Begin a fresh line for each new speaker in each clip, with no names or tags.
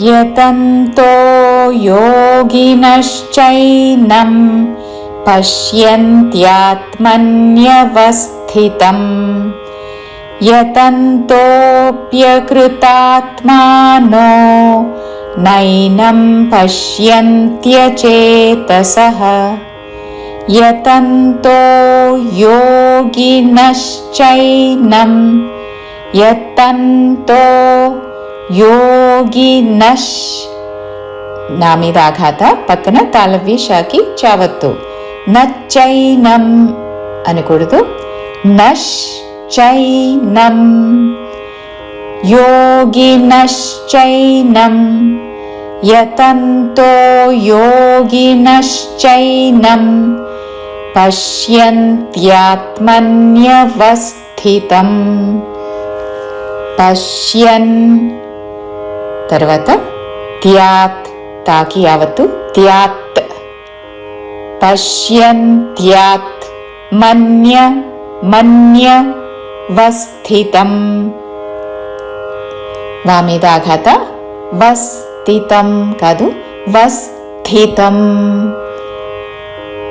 यतन्तो योगिनश्चैनं पश्यन्त्यात्मन्यवस्थितम्। यतन्तोऽप्यकृतात्मानो नैनं पश्यन्त्यचेतसः। यतन्तो योगिनश्चैनं యోగి నష్. నా మీద ఆఘాత పక్కన తాళవ్య షాకి చావత్తు. నచ్చైనం అనకూడదు నష్ చైనం యోగినశ్చైనం యతంతో యోగి నశ్చైనం. పశ్యంత్యాత్మన్యవస్థితం. పశ్యన్ తర్వాత త్యాత్ తాకి యావత్తు త్యాత్ పశ్యన్ త్యాత్ మన్య మన్య వస్థితం వా మీద ఆఘాత వస్థితం కాదు వస్థితం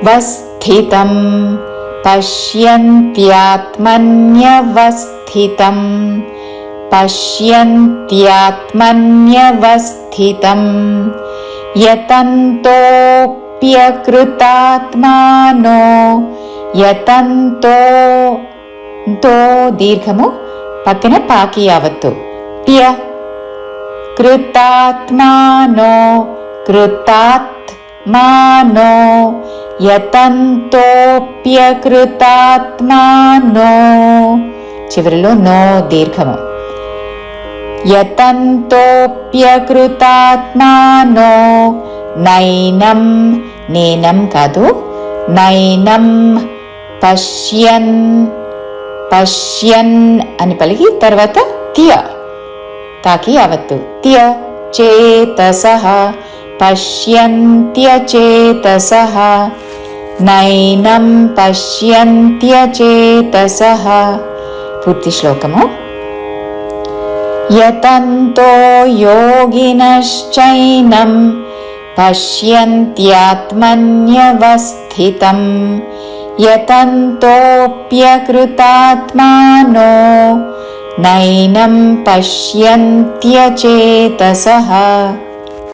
వస్థితం పశ్యంత్యాత్మన్యవస్థితం పశ్యంత్యాత్మన్యవస్థితం యతంతోప్యకృతాత్మానో యతంతో తో దీర్ఘము పక్కన పాకి యావత్తు ప్య కృతాత్మానో కృతాత్మానో యతంతోప్యకృతాత్మానో చివరిలో నో దీర్ఘము. యతంతోప్యకృతాత్మానో నైనం నేనం కాదు నైనం పశ్యన్ పశ్యన్ అని పలికి తర్వాత తియ. తాకి అవత్తు తియ చేతస పశ్యంత్యచేతస నైనం పశ్యంత్యచేతస. పూర్తి శ్లోకము. यतन्तो योगिनश्चैनं पश्यन्त्यात्मन्यवस्थितम् यतन्तोऽप्यकृतात्मानो नैनं पश्यन्त्यचेतसः।